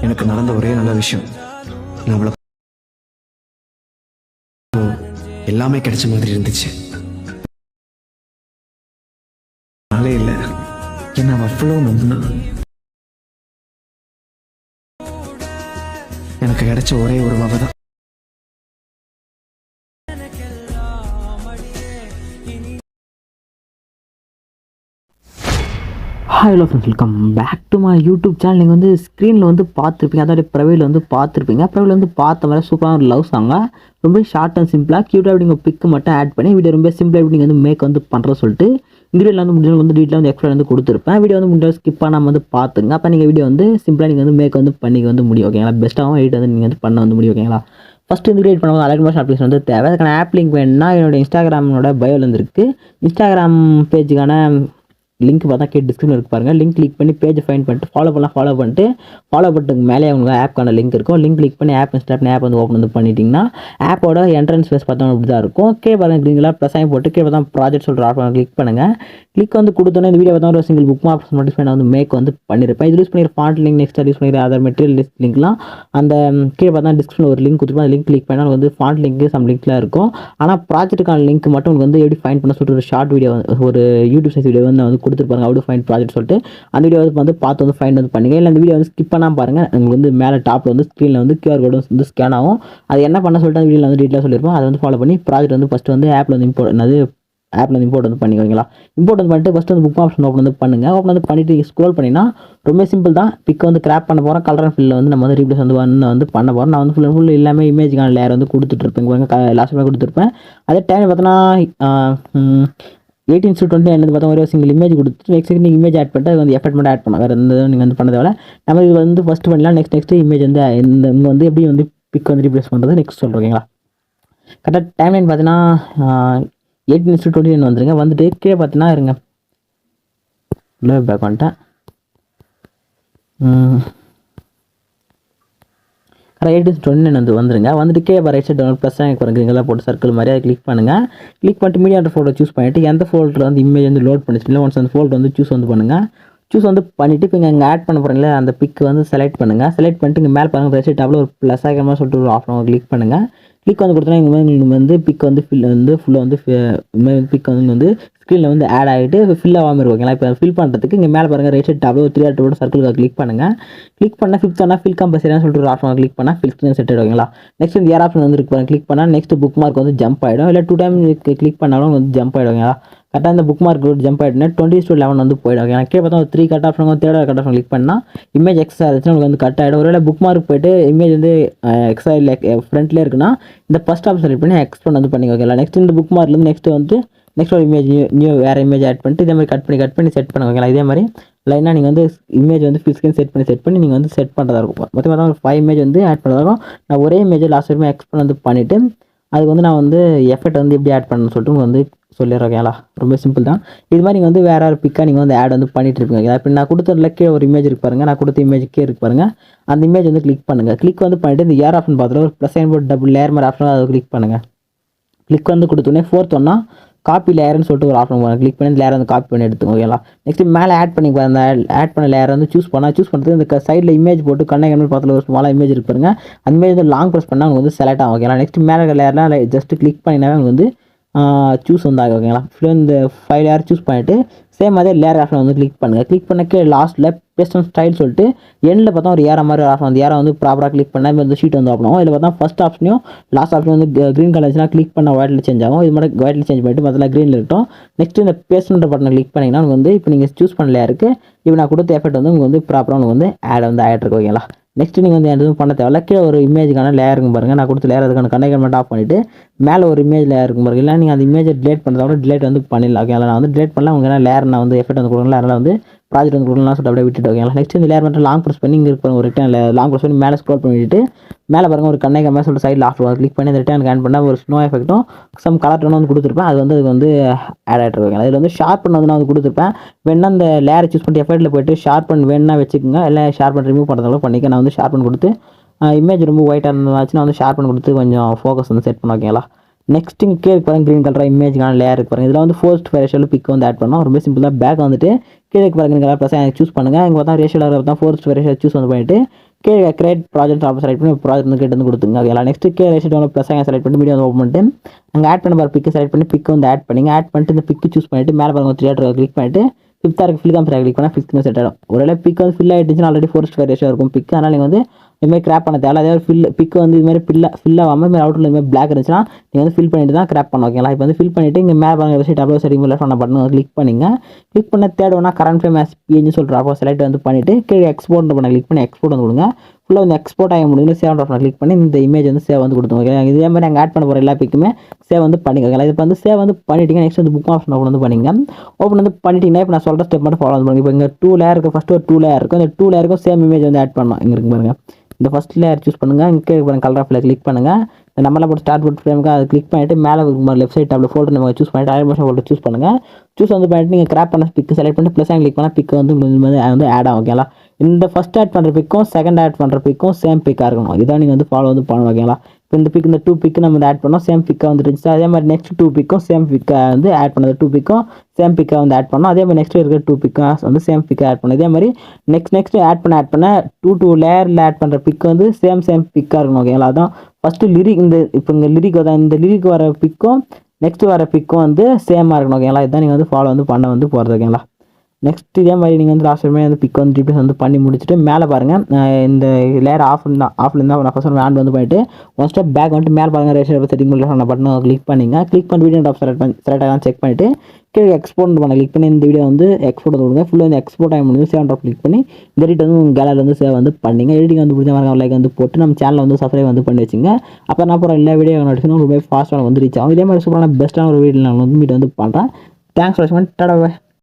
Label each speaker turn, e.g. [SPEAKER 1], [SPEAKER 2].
[SPEAKER 1] எனக்கு நடந்த ஒரே நல்ல விஷயம். நான் எல்லாமே கிடைச்ச மாதிரி இருந்துச்சு. நாளே இல்லை. என்ன அவ்வளோ நம்பினா? எனக்கு கிடைச்ச ஒரே ஒரு வகை தான்.
[SPEAKER 2] Hello friends welcome back to my YouTube channel நீங்கள் வந்து ஸ்க்ரீனில் வந்து பார்த்துருப்பீங்க. அதாவது ப்ரைவேட்டில் வந்து பார்த்துருப்பீங்க. ப்ரைவேட்டில் வந்து பார்த்த மாதிரி சூப்பரான ஒரு லவ் சாங்க ரொம்ப ஷார்ட் அண்ட் சிம்பிளாக க்யூட்டாக அப்படி நீங்கள் பிக்கு மட்டும் ஆட் பண்ணி வீடியோ ரொம்ப சிம்பிளாக எப்படி நீங்கள் வந்து மேக் வந்து பண்ணுற சொல்லிட்டு இந்த வீடியோவில் வந்து முடிஞ்ச வந்து டீட்டெயில் வந்து எக்ஸ்பிளைன் வந்து கொடுத்துருப்பேன். வீடியோ வந்து முடிஞ்ச ஸ்கிப் பண்ணாமல் வந்து பார்த்துங்க அப்போ நீங்கள் வீடியோ வந்து சிம்பிளாக நீங்கள் வந்து மேக் வந்து பண்ணிக்க வந்து முடியும் ஓகேங்களா பெஸ்ட்டாகவும் எடிட் வந்து நீங்கள் வந்து பண்ண வந்து முடியும் ஓகேங்களா ஃபஸ்ட்டு வந்து கிரியேட் பண்ணும்போது அலர்ட் மோஷன் அப்ளிகேஷன் வந்து தேவை. அதுக்கான ஆப் லிங்க் வேணும்னா என்னோட இன்ஸ்டாகிராமோட பயோவில் இருந்துருக்கு இன்ஸ்டாகிராம் பேஜுக்கான லிங்க் பார்த்தா கே டிஸ்கிரிப்ஷன் இருக்கு பாருங்கள் லிங்க் கிளிக் பண்ணி பேஜை ஃபைன் பண்ணிட்டு ஃபாலோ பண்ணலாம் ஃபாலோ பண்ணிட்டு ஃபாலோ பண்ணிட்டு மேலே உங்களுக்கு ஆப்க்கான லிங்க் இருக்கும். லிங்க் கிளிக் பண்ணி ஆப் இன்ஸ்டாப்னு ஆப் வந்து ஓப்பன் வந்து பண்ணிட்டீங்கன்னா ஆப்போட என்ட்ரன்ஸ் ஃபேஸ் பார்த்தோம் இப்படி தான் இருக்கும். கே பாருங்க க்ரீனில் ப்ளஸ் ஆகி போட்டு கே பார்த்தா ப்ராஜெக்ட் சொல்கிற ஆப் கிளிக் பண்ணுங்கள் கிளிக் வந்து கொடுத்தோன்னே இந்த வீடியோ பார்த்தா ஒரு சிங்கிள் புக் மார்க்ஸ் மட்டும் நான் வந்து மேக் வந்து பண்ணியிருப்பேன் இது யூஸ் பண்ணிடுற ஃபாண்ட் லிங்க் நெக்ஸ்ட் யூஸ் பண்ணிடுற அதர் மெட்டீரியல் லிஸ்ட் லிங்க்லாம் அந்த கீழே பார்த்தா டிஸ்கிரிப்ஷன் ஒரு லிங்க் கொடுத்துருப்போம் அந்த லிங்க் கிளிக் பண்ணால் வந்து ஃபாண்ட் லிங்க் சம் லிங்க்லாம் இருக்கும். ஆனால் ப்ராஜெக்ட்டுக்கான லிங்க் மட்டும் உங்களுக்கு வந்து எப்படி ஃபைன் பண்ண சொல்லிட்டு ஒரு ஷார்ட் வீடியோ ஒரு யூடியூப் சைஸ் வீடியோ வந்து வந்து கொடுத்துருப்பாங்க அவுட் ஃபைன் ப்ராஜெக்ட் சொல்லிட்டு. அந்த வீடியோ வந்து பார்த்து வந்து ஃபைன் வந்து பண்ணுங்க. இல்லை அந்த வீடியோ வந்து ஸ்கிப் பண்ணால் பாருங்கள் உங்களுக்கு வந்து மேலே டாப்பில் வந்து ஸ்க்ரீனில் வந்து கியூஆர் கோடு வந்து ஸ்கேன் ஆகும். அது என்ன பண்ண சொல்லிட்டு அந்த வீடியோவில் வந்து டீட்டெயிலாக சொல்லியிருப்போம். அதை வந்து ஃபாலோ பண்ணி ப்ராஜெக்ட் வந்து ஃபஸ்ட்டு வந்து ஆப்பில் வந்து இம்போர்ட் அது ஆப்பில் வந்து இம்போர்ட் வந்து பண்ணிக்கோங்களா. இம்போர்ட் வந்து பண்ணிட்டு ஃபஸ்ட்டு வந்து புக் ஆப்ஷன் ஓப்பன் வந்து பண்ணுங்கள் ஓப்பன் வந்து பண்ணிட்டு ஸ்க்ரோல் பண்ணினா ரொம்ப சிம்பிள் தான். பிக் வந்து கிராப் பண்ண போகிறோம் கலர் அண்ட் ஃபில்ல வந்து நம்ம வந்து ரீப்ளேஸ் வந்து வந்து வந்து பண்ண போகிறோம் நான் வந்து ஃபுல் ஃபுல் எல்லாமே இமேஜ்க்கான லேயர் வந்து கொடுத்துட்ருப்பேன் லாஸ்ட் கொடுத்துருப்பேன். அதே டைம் பார்த்தோன்னா எயிட்டீன் டு டுவெண்ட்டி என்னது பார்த்தா ஒரே சிங்கிள் இமேஜ் கொடுத்துட்டு நெக்ஸ்ட் நீங்கள் இமேஜ் ஆட் பண்ணிட்டு அது வந்து எஃபெக்ட் மட்டும் ஆட் பண்ணலாம். வேறு எந்த நீங்கள் வந்து பண்ண தேவை நம்ம இது வந்து ஃபஸ்ட் பண்ணலாம் நெக்ஸ்ட் நெக்ஸ்ட் இமேஜ் வந்து இந்த இங்கே வந்து எப்படி வந்து பிக் வந்து ரீப்ளேஸ் பண்ணுறது நெக்ஸ்ட் சொல்கிறீங்களா ஓகேங்களா கரெக்டாக டைம் லைன் பார்த்தீங்கன்னா எயிட் டு டுவெண்ட்டி வந்துருங்க. வந்துட்டு கீழே பார்த்தீங்கன்னா இருங்க. உள்ள பேக் வந்துட்டேன் ம். கரெக்டாக எயிட் வந்து வந்துருங்க. வந்துட்டு கே ரைட் சைட் டவுன் ப்ளஸ் எனக்கு பாருங்க போட்டு சர்க்கிள் மாதிரி அதை கிளிக் பண்ணுங்கள் கிளிக் பண்ணிட்டு மீடியா ஃபோட்டோ சூஸ் பண்ணிட்டு எந்த ஃபோல்டர் வந்து இமேஜ் வந்து லோட் பண்ணிச்சுங்களா ஒன்ஸ் அந்த ஃபோல்டர் வந்து சூஸ் வந்து பண்ணுங்கள் சூஸ் வந்து பண்ணிவிட்டு இப்போ இங்கே ஆட் பண்ண போகிறீங்களா அந்த பிக் வந்து செலக்ட் பண்ணுங்கள் செலக்ட் பண்ணிட்டு இங்கே மேலே பாருங்கள் ரைட் சைட் டாப்பில் ஒரு ப்ளஸ் ஆகிற மாதிரி சொல்லிட்டு ஒரு ஆஃப் கிளிக் பண்ணுங்கள் கிளிக் வந்து கொடுத்தோன்னா இந்த மாதிரி நீங்கள் வந்து பிக் வந்து ஃபில் வந்து ஃபுல்லாக வந்து பிக் வந்து வந்து ஸ்க்ரீனில் வந்து ஆட் ஆகிட்டு ஃபில் ஆகாமல் இருக்கும் ஓகேங்களா இப்போ ஃபில் பண்ணுறதுக்கு இங்கே மேலே பாருங்கள் ரைட் சைட் டாப்பில் த்ரீ ஆட்டோட சர்க்கிள் கிளிக் பண்ணுங்கள் கிளிக் பண்ணால் ஃபிஃப்த் ஆனால் ஃபில் கம்பல்சரியாக சொல்லிட்டு ஒரு ஆப்ஷன் கிளிக் பண்ணால் ஃபில் ஸ்க்ரீன் செட் ஆகிடுங்களா நெக்ஸ்ட் வந்து ஏர் ஆப்ஷன் வந்து இருக்கு கிளிக் பண்ணால் நெக்ஸ்ட் புக் மார்க் வந்து ஜம்ப் ஆகிடும் இல்லை டூ டைம் கிளிக் பண்ணாலும் வந்து ஜம்ப் ஆகிடுங்களா கரெக்டாக இந்த புக் மார்க் ஜம்ப் ஆகிட்டுனா டுவெண்ட்டி டூ லெவன் வந்து போயிடும். எனக்கு கீழே பார்த்தா ஒரு த்ரீ கட் ஆஃப் வந்து தேர்ட் கட் ஆஃப் கிளிக் பண்ணால் இமேஜ் எக்ஸ்ட்ரா இருந்துச்சுன்னா உங்களுக்கு வந்து கட் ஆகிடும் ஒருவேளை புக் மார்க் போயிட்டு இமேஜ் வந்து எக்ஸ்ட்ரா இல்லை ஃப்ரண்ட்லேயே இருக்குன்னா இந்த ஃபஸ்ட் ஆப்ஷன் செலக்ட் பண்ணி எக்ஸ்பெண்ட் வந்து பண்ணி ஓகேங்களா நெக்ஸ்ட் இந்த புக் மார்க்லேருந்து நெக்ஸ்ட் வந்து நெக்ஸ்ட் ஒரு இமேஜ் நியூ நியூ வேறு இமேஜ் ஆட் பண்ணிட்டு இதே மாதிரி கட் பண்ணி கட் பண்ணி செட் பண்ணுங்க. ஓகேங்களா இதே மாதிரி லைனாக நீங்கள் வந்து இமேஜ் வந்து ஃபிஸ்கின் செட் பண்ணி செட் பண்ணி நீங்கள் வந்து செட் பண்ணுறதா இருக்கும். மொத்தமாக தான் ஒரு ஃபைவ் இமேஜ் வந்து ஆட் பண்ணுறதா இருக்கும். நான் ஒரே இமேஜ் லாஸ்ட் வரைக்கும் எக்ஸ்பெண்ட் வந்து பண்ணிவிட்டு அதுக்கு வந்து நான் வந்து எஃபெக்ட் வந்து எப்படி ஆட் பண்ணணும்னு சொல்லிட்டு உங்களுக்கு வந்து சொல்லிடுறேன் ஓகேங்களா ரொம்ப சிம்பிள் தான். இது மாதிரி நீங்கள் வந்து வேறு ஒரு பிக்காக நீங்கள் வந்து ஆட் வந்து பண்ணிட்டு இருப்பீங்க. இப்போ நான் கொடுத்த கீழே ஒரு இமேஜ் இருக்கு பாருங்கள் நான் கொடுத்த இமேஜ் கீழே இருக்கு பாருங்கள் அந்த இமேஜ் வந்து கிளிக் பண்ணுங்கள் கிளிக் வந்து பண்ணிட்டு இந்த ஏர் ஆப்ஷன் பார்த்துட்டு ஒரு plus sign board double layer மாதிரி ஆப்ஷன் அதை கிளிக் பண்ணுங்கள் கிளிக் வந்து கொடுத்தோன்னே ஃபோர்த் ஒன்னா காப்பி லேயர்னு சொல்லிட்டு ஒரு ஆப்ஷன் வரும் கிளிக் பண்ணி இந்த லேயர் வந்து காப்பி பண்ணி எடுத்துங்க ஓகேங்களா நெக்ஸ்ட் மேலே ஆட் பண்ணி பாருங்க, அந்த ஆட் பண்ண லேயர் வந்து சூஸ் பண்ணால் சூஸ் பண்ணுறது இந்த சைடில் இமேஜ் போட்டு கண்ணை கண்ணு பார்த்துல ஒரு ஸ்மாலாக இமேஜ் இருப்பாருங்க அந்த இமேஜ் வந்து லாங் ப்ரெஸ் பண்ணால் உங்களுக்கு வந்து செலக்ட் ஆகும் ஓகேங்களா நெக்ஸ்ட் மேலே லேயர்லாம் ஜஸ்ட் கிளிக் பண்ணினாவே உங்களுக்கு வந்து சூஸ் வந்து ஆகும் ஓகேங்களா ஃபுல்லாக இந்த ஃபைவ் லேயர் சூஸ் பண்ணிவிட்டு சேம் அதே லேயர் ஆப்ஷன் வந்து கிளிக் பண்ணுங்கள் கிளிக் பண்ணக்கே லாஸ்ட்டில் பேஸ்ட் ஆன் ஸ்டைல் சொல்லிட்டு எண்டில் பார்த்தா ஒரு ஏற மாதிரி ஒரு ஆப்ஷன் அந்த ஏற வந்து ப்ராப்பராக கிளிக் பண்ணால் இந்த ஷீட் வந்து ஓப்பன் இதில் பார்த்தா ஃபஸ்ட் ஆப்ஷனையும் லாஸ்ட் ஆப்ஷன் வந்து க்ரீன் கலர் இருந்துச்சுன்னா கிளிக் பண்ண ஒயிட்டில் சேஞ்ச் ஆகும். இது மட்டும் ஒயிட்டில் சேஞ்ச் பண்ணிட்டு மொத்தம் க்ரீனில் இருக்கட்டும். நெக்ஸ்ட் இந்த பேஸ்ட்ன்ற பட்டனை கிளிக் பண்ணிங்கன்னா உங்களுக்கு வந்து இப்போ நீங்கள் சூஸ் பண்ண லேயருக்கு இப்போ நான் கொடுத்த எஃபெக்ட் வந்து உங்களுக்கு வந்து ப்ராப்பராக உங்களுக்கு வந்து ஆட் வந்து ஆகிட்டு இருக்கு ஓகேங்களா நெக்ஸ்ட் நீங்கள் வந்து எதுவும் பண்ண தேவையில்ல. கீழே ஒரு இமேஜுக்கான லேயர் இருக்கும் பாருங்கள் நான் கொடுத்த லேயர் அதுக்கான கண்ணைகள் மட்டும் ஆஃப் பண்ணிவிட்டு மேலே ஒரு இமேஜ் லேயர் இருக்கும் பாருங்கள் இல்லை நீங்கள் அந்த இமேஜை டிலேட் பண்ணுறதோட டிலேட் வந்து பண்ணிடலாம். ஓகேங்களா நான் வந்து டிலேட் பண்ணலாம் உங்களுக்கு லேயர் நான் வந்து எஃபெக்ட் வந்து கொடுக்கல. அதனால் வந்து ப்ராஜெக்ட் வந்து கொடுக்கலாம் சொல்லிட்டு அப்படியே விட்டுட்டு ஓகேங்களா நெக்ஸ்ட் வந்து லேயர் மட்டும் லாங் ப்ரெஸ் பண்ணி இங்கே இருப்பாங்க ஒரு ரிட்டன் லாங் ப்ரெஸ் பண்ணி மேலே ஸ்க்ரோல் பண்ணிட்டு மேலே பாருங்க ஒரு கண்ணை கம்மியாக சொல்லிட்டு சைடில் ஆஃப் கிளிக் பண்ணி அந்த ரிட்டன் கேன் பண்ணால் ஒரு ஸ்னோ எஃபெக்ட்டும் சம் கலர் டோன் வந்து கொடுத்துருப்பேன். அது வந்து அதுக்கு வந்து ஆட் ஆகிட்டு இருக்கேன். அதில் வந்து ஷார்ப் பண்ண வந்து நான் வந்து கொடுத்துருப்பேன். வேணா அந்த லேயரை சூஸ் பண்ணி எஃபெக்ட்டில் போயிட்டு ஷார்ப் பண்ண வேணா வச்சுக்கோங்க. இல்லை ஷார்ப் பண்ணி ரிமூவ் பண்ணுறதாலும் பண்ணிக்க. நான் வந்து ஷார்ப் பண்ணி கொடுத்து இமேஜ் ரொம்ப ஒயிட்டாக இருந்ததாச்சு நான் வந்து ஷார்ப் பண்ணி கொடுத்து கொஞ்சம் ஃபோக்கஸ் வந்து செட் பண்ண ஓகேங்களா நெக்ஸ்ட் இங்கே கீழே பாருங்க க்ரீன் கலர் இமேஜ்க்கான லேயர் இருக்கு பாருங்க. இதில் வந்து ஃபோர்ஸ்ட் ரேஷியோவில் பிக் வந்து ஆட் பண்ணோம் ரொம்ப சிம்பிளாக பேக் வந்துட்டு கீழே பாருங்க கலர் ப்ளஸ் எனக்கு சூஸ் பண்ணுங்கள் இங்கே பார்த்தா ரேஷியோவில் பார்த்தா ஃபோர்ஸ்ட் ரேஷியோ சூஸ் வந்து பண்ணிட்டு கீழே கிரியேட் ப்ராஜெக்ட் ஆஃப் செலக்ட் பண்ணி ப்ராஜெக்ட் வந்து கேட்டு வந்து கொடுத்துங்க ஓகே நெக்ஸ்ட் கீழே ரேஷியோ டவுன்லோட் ப்ளஸ் செலக்ட் பண்ணி வீடியோ வந்து ஓப்பன் பண்ணிட்டு அங்கே ஆட் பண்ண பாரு பிக்கு செலக்ட் பண்ணி பிக்கு வந்து ஆட் பண்ணிங்க. ஆட் பண்ணிட்டு இந்த பிக்கு சூஸ் பண்ணிட்டு மேலே பாருங்க த்ரீ ஆட் கிளிக் பண்ணிட்டு ஃபிஃப்த்தாக இருக்கு ஃபில் காமிச்சு கிளிக் பண்ணால் ஃபிஃப்த் செட் ஆகிடும் ஒருவேளை பிக் வந்து ஃபில் ஆகிடுச்சுன்னா ஆல்ரெடி ஃபோர்ஸ்ட் ரேஷியோ இருக்கும். பிக் அதனால் நீங்கள் வந்து இதுமாதிரி கிராப் பண்ண தேவை அதே ஃபில் பிக் வந்து இதுமாதிரி ஃபில்ல ஃபில் ஆகாமல் இதுமாதிரி அவுட்டில் இதுமாதிரி பிளாக் இருந்துச்சுன்னா நீங்கள் வந்து ஃபில் பண்ணிட்டு தான் கிராப் பண்ண ஓகேங்களா இப்போ வந்து ஃபில் பண்ணிட்டு இங்கே மேலே பாருங்க வெப்சைட் அப்ளோ செட்டிங் லெஃப்ட் பண்ண பட்டன் கிளிக் பண்ணிங்க. கிளிக் பண்ண தேர்ட் ஒன்றா கரண்ட் ஃபேம் எஸ் பிஎன்னு சொல்கிற அப்போ செலக்ட் வந்து பண்ணிவிட்டு கீழே எக்ஸ்போர்ட் பண்ண கிளிக் பண்ணி எக்ஸ்போர்ட் வந்து கொடுங்க. ஃபுல்லாக வந்து எக்ஸ்போர்ட் ஆகி முடியும் சேவ் ஆப்ஷன் கிளிக் பண்ணி இந்த இமேஜ் வந்து சேவ் வந்து கொடுத்தோம் ஓகே இதே மாதிரி நாங்கள் ஆட் பண்ண போகிற எல்லா பிக்குமே சேவ் வந்து பண்ணிக்கோங்க. இப்போ வந்து சேவ் வந்து பண்ணிட்டீங்க நெக்ஸ்ட் வந்து புக் ஆப்ஷன் ஓப்பன் வந்து பண்ணிங்க ஓப்பன் வந்து பண்ணிட்டீங்கன்னா இப்போ நான் சொல்கிற ஸ்டெப் மட்டும் ஃபாலோ வந்து பண்ணுங்க. இப்போ இங்கே டூ லேயர் இருக்குது ஃபஸ்ட்டு ஒரு டூ லேயர் இருக்கும் இந்த டூ லேயருக்கும் சேம் இமேஜ் வந்து ஆட் பண்ணலாம். இங்கே இருக்கு பாருங்க. இந்த ஃபஸ்ட் லேயர் சூஸ் பண்ணுங்கள் இங்கே பாருங்க கலர் ஆஃபில் கிளிக் பண்ணுங்கள் இந்த நம்மளாம் போட்டு ஸ்டார்ட் போட்டு ஃப்ரேமுக்கு அதை கிளிக் பண்ணிட்டு மேலே லெஃப்ட் சைட் டேபிள் ஃபோல்டர் நம்ம சூஸ் பண்ணிட்டு அனிமேஷன் ஃபோல்டர் சூஸ் பண்ணுங்கள் சூஸ் வந்து பண்ணிட்டு நீங்கள் கிராப் பண்ண பிக்கு செலக்ட் பண்ணிட்டு ப்ளஸ் கிளிக் பண்ணால் பிக் வந்து வந்து வந்து ஆட் ஆகும் ஓகேங்களா இந்த ஃபஸ்ட் ஆட் பண்ணுற பிக்கும் செகண்ட் ஆட் பண்ணுற பிக்கும் சேம் பிக்காக இருக்கணும். இதான் நீங்கள் வந்து ஃபாலோ வந்து பண்ணணும் ஓகேங்களா? இப்போ இந்த பிக் இந்த டூ பிக்கு நம்ம ஆட் பண்ணோம் சேம் பிக்காக வந்துருந்துச்சு அதே மாதிரி நெக்ஸ்ட் டூ பிக்கும் சேம் பிக்காக வந்து ஆட் பண்ணது. டூ பிக்கும் சேம் பிக்காக வந்து ஆட் பண்ணோம். அதே மாதிரி நெக்ஸ்ட் இருக்கிற டூ பிக்காக வந்து சேம் பிக்காக ஆட் பண்ணோம். இதே மாதிரி நெக்ஸ்ட் நெக்ஸ்ட் ஆட் பண்ண ஆட் பண்ண டூ டூ லேயரில் ஆட் பண்ணுற பிக் வந்து சேம் சேம் பிக்காக இருக்கணும் ஓகேங்களா? அதான் ஃபஸ்ட்டு லிரிக் இந்த இப்போ இங்கே லிரிக் தான் இந்த லிரிக் வர பிக்கும் நெக்ஸ்ட் வர பிக்கும் வந்து சேமாக இருக்கணும் ஓகேங்களா? இதான் நீங்கள் வந்து ஃபாலோ வந்து பண்ண வந்து போகிறது ஓகேங்களா? நெக்ஸ்ட் இதே மாதிரி நீங்கள் வந்து லாஸ்ட் டைமே வந்து பிக் வந்து ஜிபிஎஸ் வந்து பண்ணி முடிச்சுட்டு மேலே பாருங்கள் இந்த லேயர் ஆஃப் தான் ஆஃப்ல இருந்தால் நான் ஃபஸ்ட் ஹேண்ட் வந்து போயிட்டு ஒன் ஸ்டெப் பேக் வந்துட்டு மேலே பாருங்கள் ரேஷன் செட்டிங் பண்ணி பட்டன் கிளிக் பண்ணிங்க. கிளிக் பண்ணி வீடியோ டாப் செலக்ட் பண்ணி செலக்ட் ஆகலாம் செக் பண்ணிட்டு கீழே எக்ஸ்போர்ட் பண்ண கிளிக் பண்ணி இந்த வீடியோ வந்து எக்ஸ்போர்ட் வந்து கொடுங்க. ஃபுல்லாக வந்து எக்ஸ்போர்ட் ஆகி முடிஞ்சு சேவ் டாப் கிளிக் பண்ணி இந்த எடிட் வந்து உங்கள் கேலரியில் வந்து சேவ் வந்து பண்ணிங்க. எடிட்டிங் வந்து பிடிச்ச மாதிரி லைக் வந்து போட்டு நம்ம சேனலில் வந்து சப்ஸ்கிரைப் வந்து பண்ணி வச்சுங்க. அப்போ நான் அப்புறம் எல்லா வீடியோ நோட்டிஃபிகேஷன் ரொம்ப ஃபாஸ்ட்டாக வந்து ரீச் ஆகும். இதே மாதிரி சூப்பரான பெஸ்ட்டான ஒரு வீடியோ நான் வந்து மீட் வந்து பண்ணுறேன் தேங்க்ஸ் ஃபார் டாடா.